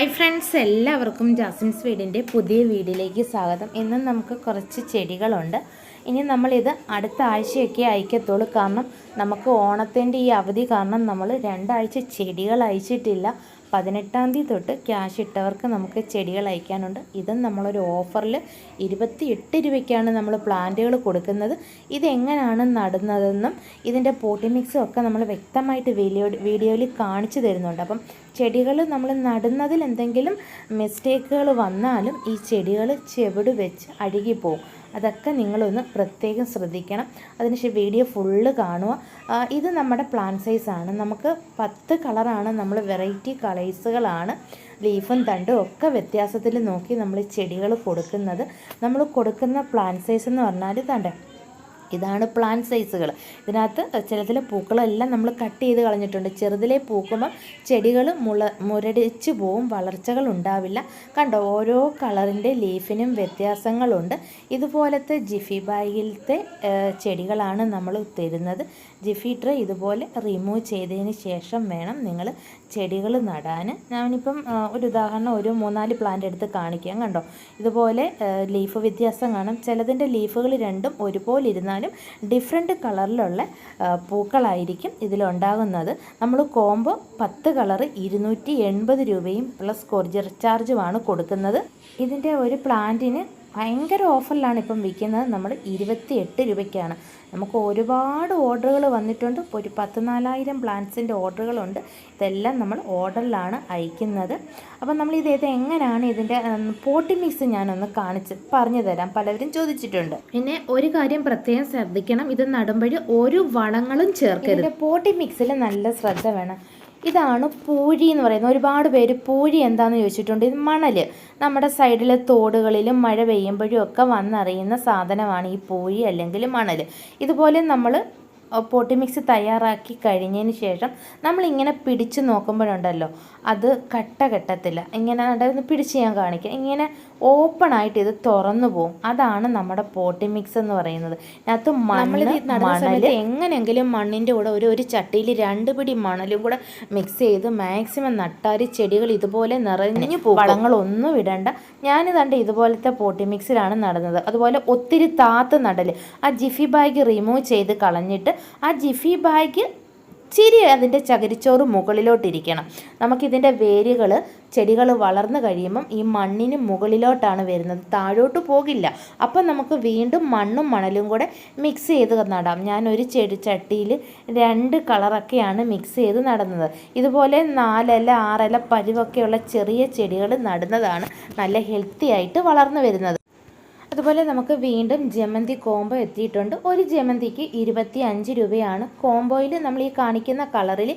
Hi friends എല്ലാവർക്കും ജാസിൻസ് വീടിന്റെ പുതിയ വീഡിയോയിലേക്ക് സ്വാഗതം. ഇന്ന് നമുക്ക് കുറച്ച് ചെടികളുണ്ട്. ഇനി നമ്മളിത് അടുത്ത ആഴ്ചയൊക്കെ അയക്കത്തുള്ളൂ. കാരണം നമുക്ക് ഓണത്തിന്റെ ഈ അവധി കാരണം നമ്മൾ രണ്ടാഴ്ച ചെടികൾ അയച്ചിട്ടില്ല. പതിനെട്ടാം തീയതി തൊട്ട് ക്യാഷ് ഇട്ടവർക്ക് നമുക്ക് ചെടികൾ അയക്കാനുണ്ട്. ഇതും നമ്മളൊരു ഓഫറിൽ ഇരുപത്തി എട്ട് രൂപയ്ക്കാണ് നമ്മൾ പ്ലാന്റുകൾ കൊടുക്കുന്നത്. ഇതെങ്ങനെയാണ് നടുന്നതെന്നും ഇതിന്റെ പോട്ടി മിക്സും ഒക്കെ നമ്മൾ വ്യക്തമായിട്ട് വീഡിയോ വീഡിയോയിൽ കാണിച്ചു തരുന്നുണ്ട്. അപ്പം ചെടികൾ നമ്മൾ നടുന്നതിൽ എന്തെങ്കിലും മിസ്റ്റേക്കുകൾ വന്നാലും ഈ ചെടികൾ ചെവിട് വെച്ച് അഴുകിപ്പോവും അതൊക്കെ നിങ്ങളൊന്ന് പ്രത്യേകം ശ്രദ്ധിക്കണം. അതിനുശേഷം വീഡിയോ ഫുള്ള് കാണുക. ഇത് നമ്മുടെ പ്ലാൻ സൈസാണ് നമുക്ക് പത്ത് കളറാണ് നമ്മൾ വെറൈറ്റി കളേഴ്സുകളാണ്. ലീഫും തണ്ടും ഒക്കെ വ്യത്യാസത്തിൽ നോക്കി നമ്മൾ ചെടികൾ കൊടുക്കുന്നത്. നമ്മൾ കൊടുക്കുന്ന പ്ലാൻ സൈസ് എന്ന് പറഞ്ഞാൽ തണ്ടേ. ഇതാണ് പ്ലാന്റ് സൈസുകൾ ഇതിനകത്ത് ചില ചില പൂക്കളെല്ലാം നമ്മൾ കട്ട് ചെയ്ത് കളഞ്ഞിട്ടുണ്ട്. ചെറുതിലെ പൂക്കുമ്പോൾ ചെടികൾ മുള മുരടിച്ച് പോവും വളർച്ചകൾ ഉണ്ടാവില്ല. കണ്ടോ ഓരോ കളറിന്റെ ലീഫിനും വ്യത്യാസങ്ങളുണ്ട്. ഇതുപോലത്തെ ജിഫി ബാഗിലത്തെ ചെടികളാണ് നമ്മൾ തരുന്നത്. ജിഫി ട്രേ ഇതുപോലെ റിമൂവ് ചെയ്തതിന് ശേഷം വേണം നിങ്ങൾ ചെടികൾ നടാൻ. ഞാനിപ്പം ഒരു ഉദാഹരണം ഒരു മൂന്നാൽ പ്ലാന്റ് എടുത്ത് കാണിക്കാം. കണ്ടോ ഇതുപോലെ ലീഫ് വ്യത്യാസം കാണാം. ചിലതിന്റെ ലീഫുകൾ രണ്ടും ഒരുപോലെ ഇരുന്നാലും ഡിഫറെന്റ് കളറിലുള്ള പൂക്കളായിരിക്കും ഇതിലുണ്ടാകുന്നത്. നമ്മൾ കോംബോ പത്ത് കളർ ഇരുന്നൂറ്റി എൺപത് രൂപയും പ്ലസ് കൊറിയർ ചാർജുമാണ് കൊടുക്കുന്നത്. ഇതിന്റെ ഒരു പ്ലാന്റിന് ഭയങ്കര ഓഫറിലാണ് ഇപ്പം വിൽക്കുന്നത്. നമ്മൾ ഇരുപത്തി എട്ട് രൂപയ്ക്കാണ്. നമുക്ക് ഒരുപാട് ഓർഡറുകൾ വന്നിട്ടുണ്ട്. ഒരു പത്ത് നാലായിരം പ്ലാന്റ്സിന്റെ ഓർഡറുകളുണ്ട്. ഇതെല്ലാം നമ്മൾ ഓർഡറിലാണ് അയക്കുന്നത്. അപ്പം നമ്മൾ ഇത് എങ്ങനെയാണ് ഇതിന്റെ പോട്ടി മിക്സ് ഞാനൊന്ന് കാണിച്ച് പറഞ്ഞു തരാം. പലവരും ചോദിച്ചിട്ടുണ്ട്. പിന്നെ ഒരു കാര്യം പ്രത്യേകം ശ്രദ്ധിക്കണം. ഇത് നടുമ്പോൾ ഒരു വളങ്ങളും ചേർക്കരുത്. പോട്ടി മിക്സിൽ നല്ല ശ്രദ്ധ വേണം. ഇതാണ് പൂഴി എന്ന് പറയുന്നത്. ഒരുപാട് പേര് പൂഴി എന്താണെന്ന് ചോദിച്ചിട്ടുണ്ട്. ഇത് മണൽ നമ്മുടെ സൈഡിലെ തോടുകളിലും മഴ പെയ്യുമ്പോഴും ഒക്കെ വന്നറിയുന്ന സാധനമാണ് ഈ പൂഴി അല്ലെങ്കിൽ മണൽ ഇതുപോലെ നമ്മൾ പോട്ടി മിക്സ് തയ്യാറാക്കി കഴിഞ്ഞതിന് ശേഷം നമ്മളിങ്ങനെ പിടിച്ച് നോക്കുമ്പോഴുണ്ടല്ലോ അത് കട്ട കെട്ടത്തില്ല. ഇങ്ങനെ ഉണ്ടായിരുന്നു പിടിച്ച് ഞാൻ കാണിക്കാം. ഇങ്ങനെ ഓപ്പൺ ആയിട്ട് ഇത് തുറന്നു പോകും അതാണ് നമ്മുടെ പോട്ടി മിക്സ് എന്ന് പറയുന്നത്. അതിനകത്ത് മണ്ണ് മണൽ എങ്ങനെയെങ്കിലും മണ്ണിന്റെ കൂടെ ഒരു ഒരു ചട്ടിയിൽ രണ്ട് പിടി മണലും കൂടെ മിക്സ് ചെയ്ത് മാക്സിമം നട്ടാരി ചെടികൾ ഇതുപോലെ നിറഞ്ഞു പോകും. വളങ്ങളൊന്നും ഇടണ്ട. ഞാനിതണ്ട് ഇതുപോലത്തെ പോട്ടി മിക്സിലാണ് നടുന്നത്. അതുപോലെ ഒത്തിരി താത്ത് നടൽ ആ ജിഫി ബാഗ് റിമൂവ് ചെയ്ത് കളഞ്ഞിട്ട് ആ ജിഫി ബാഗ് ഇച്ചിരി അതിന്റെ ചകിരിച്ചോറ് മുകളിലോട്ടിരിക്കണം. നമുക്കിതിന്റെ വേരുകൾ ചെടികൾ വളർന്നു കഴിയുമ്പം ഈ മണ്ണിന് മുകളിലോട്ടാണ് വരുന്നത്. താഴോട്ട് പോകില്ല. അപ്പം നമുക്ക് വീണ്ടും മണ്ണും മണലും കൂടെ മിക്സ് ചെയ്ത് നടാം. ഞാൻ ഒരു ചെടി ചട്ടിയിൽ രണ്ട് കളറൊക്കെയാണ് മിക്സ് ചെയ്ത് നടുന്നത്. ഇതുപോലെ നാലില ആറില പരിവൊക്കെയുള്ള ചെറിയ ചെടികൾ നടുന്നതാണ് നല്ല ഹെൽത്തി ആയിട്ട് വളർന്നു വരുന്നത്. അതുപോലെ നമുക്ക് വീണ്ടും ജമന്തി കോംബോ എത്തിയിട്ടുണ്ട്. ഒരു ജമന്തിക്ക് ഇരുപത്തി അഞ്ച് രൂപയാണ് കോംബോയിൽ നമ്മൾ ഈ കാണിക്കുന്ന കളറിൽ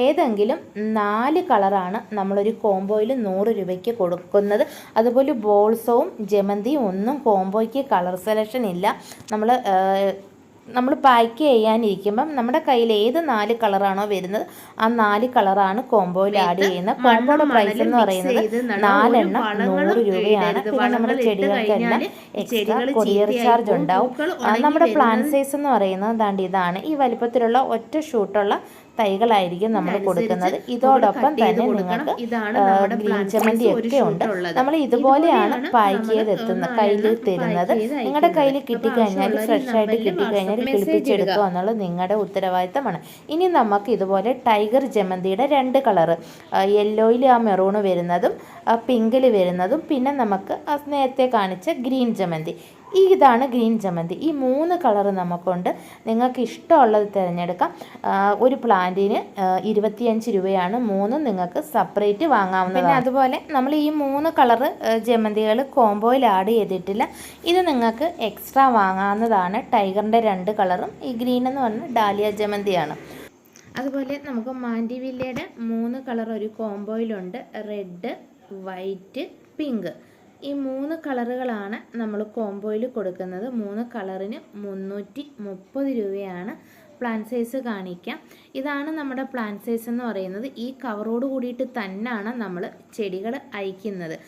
ഏതെങ്കിലും നാല് കളറാണ് നമ്മളൊരു കോംബോയിൽ നൂറ് രൂപയ്ക്ക് കൊടുക്കുന്നത്. അതുപോലെ ബോൾസവും ജമന്തിയും ഒന്നും കോംബോയ്ക്ക് കളർ സെലക്ഷൻ ഇല്ല. നമ്മൾ നമ്മൾ പാക്ക് ചെയ്യാനിരിക്കുമ്പം നമ്മുടെ കയ്യിൽ ഏത് നാല് കളറാണോ വരുന്നത് ആ നാല് കളറാണ് കോംബോയിൽ ആഡ് ചെയ്യുന്ന കോംബോയുടെ പ്രൈസ് എന്ന് പറയുന്നത് നാലെണ്ണം നൂറ് രൂപയാണ്. പിന്നെ നമ്മുടെ ചെടികൾക്കെല്ലാം എക്സ്ട്രാ കൊറിയർ ചാർജ് ഉണ്ടാവും. നമ്മുടെ പ്ലാൻ സൈസ് എന്ന് പറയുന്നത് ദാണ്ട് ഇതാണ്. ഈ വലിപ്പത്തിലുള്ള ഒറ്റ ഷൂട്ടുള്ള തൈകളായിരിക്കും നമ്മൾ കൊടുക്കുന്നത്. ഇതോടൊപ്പം തന്നെ നിങ്ങൾക്ക് ഗ്രീൻ ചമ്മന്തി ഒക്കെ ഉണ്ട്. നമ്മൾ ഇതുപോലെയാണ് പാക്ക് ചെയ്ത് എത്തുന്നത് കയ്യിൽ തരുന്നത്. നിങ്ങളുടെ കയ്യിൽ കിട്ടിക്കഴിഞ്ഞാൽ ഫ്രഷ് ആയിട്ട് കിട്ടിക്കഴിഞ്ഞാൽ കിളിപ്പിച്ചെടുക്കുക എന്നുള്ളത് നിങ്ങളുടെ ഉത്തരവാദിത്തമാണ്. ഇനി നമുക്ക് ഇതുപോലെ ടൈഗർ ജമന്തിയുടെ രണ്ട് കളറ് യെല്ലോയിൽ ആ മെറൂണ് വരുന്നതും പിങ്കിൽ വരുന്നതും പിന്നെ നമുക്ക് നേരത്തെ കാണിച്ച ഗ്രീൻ ജമന്തി. ഈ ഇതാണ് ഗ്രീൻ ജമന്തി. ഈ മൂന്ന് കളർ നമുക്കുണ്ട്. നിങ്ങൾക്ക് ഇഷ്ടമുള്ളത് തിരഞ്ഞെടുക്കാം. ഒരു പ്ലാന്റിന് ഇരുപത്തിയഞ്ച് രൂപയാണ് മൂന്നും നിങ്ങൾക്ക് സെപ്പറേറ്റ് വാങ്ങാവുന്നതാണ്. പിന്നെ അതുപോലെ നമ്മൾ ഈ മൂന്ന് കളറ് ജമന്തികൾ കോംബോയിൽ ആഡ് ചെയ്തിട്ടില്ല. ഇത് നിങ്ങൾക്ക് എക്സ്ട്രാ വാങ്ങാവുന്നതാണ് ടൈഗറിന്റെ രണ്ട് കളറും ഈ ഗ്രീൻ എന്ന് പറഞ്ഞാൽ ഡാലിയ ജമന്തിയാണ്. അതുപോലെ നമുക്ക് മാൻഡിവില്ലയുടെ മൂന്ന് കളർ ഒരു കോംബോയിലുണ്ട്. Red white pink. ഈ മൂന്ന് കളറുകളാണ് നമ്മൾ കോംബോയിൽ കൊടുക്കുന്നത്. മൂന്ന് കളറിന് മുന്നൂറ്റി മുപ്പത് രൂപയാണ് പ്ലാൻ സൈസ് കാണിക്കാം. ഇതാണ് നമ്മുടെ പ്ലാൻ സൈസ് എന്ന് പറയുന്നത്. ഈ കവറോട് കൂടിയിട്ട് തന്നെയാണ് നമ്മൾ ചെടികൾ അയക്കുന്നത്.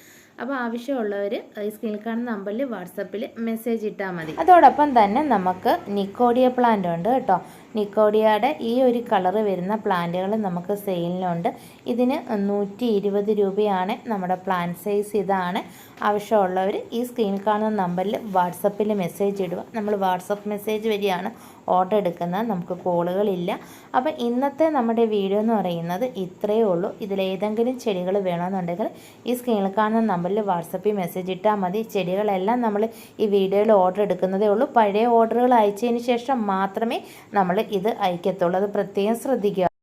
അപ്പോൾ ആവശ്യമുള്ളവർ ഈ സ്ക്രീനിൽ കാണുന്ന നമ്പറിൽ വാട്സപ്പിൽ മെസ്സേജ് ഇട്ടാൽ മതി. അതോടൊപ്പം തന്നെ നമുക്ക് നിക്കോഡിയ പ്ലാന്റ് ഉണ്ട് കേട്ടോ. നിക്കോഡിയയുടെ ഈ ഒരു കളറ് വരുന്ന പ്ലാന്റുകൾ നമുക്ക് സെയിലിനുണ്ട്. ഇതിന് നൂറ്റി ഇരുപത് രൂപയാണ് നമ്മുടെ പ്ലാൻ സൈസ്. ഇതാണ് ആവശ്യമുള്ളവർ ഈ സ്ക്രീനിൽ കാണുന്ന നമ്പറിൽ വാട്സപ്പിൽ മെസ്സേജ് ഇടുക. നമ്മൾ വാട്സപ്പ് മെസ്സേജ് വഴിയാണ് ഓർഡർ എടുക്കുന്നത്. നമുക്ക് കോളുകളില്ല അപ്പം ഇന്നത്തെ നമ്മുടെ വീഡിയോ എന്ന് പറയുന്നത് ഇത്രയേ ഉള്ളൂ. ഇതിലേതെങ്കിലും ചെടികൾ വേണമെന്നുണ്ടെങ്കിൽ ഈ സ്ക്രീനിൽ കാണുന്ന നമ്പറിൽ വാട്സപ്പിൽ മെസ്സേജ് ഇട്ടാൽ മതി. ചെടികളെല്ലാം നമ്മൾ ഈ വീഡിയോയിൽ ഓർഡർ എടുക്കുന്നതേ ഉള്ളൂ. പഴയ ഓർഡറുകൾ അയച്ചതിന് ശേഷം മാത്രമേ നമ്മൾ ഇത് അയക്കത്തുള്ളൂ അത് പ്രത്യേകം ശ്രദ്ധിക്കുക.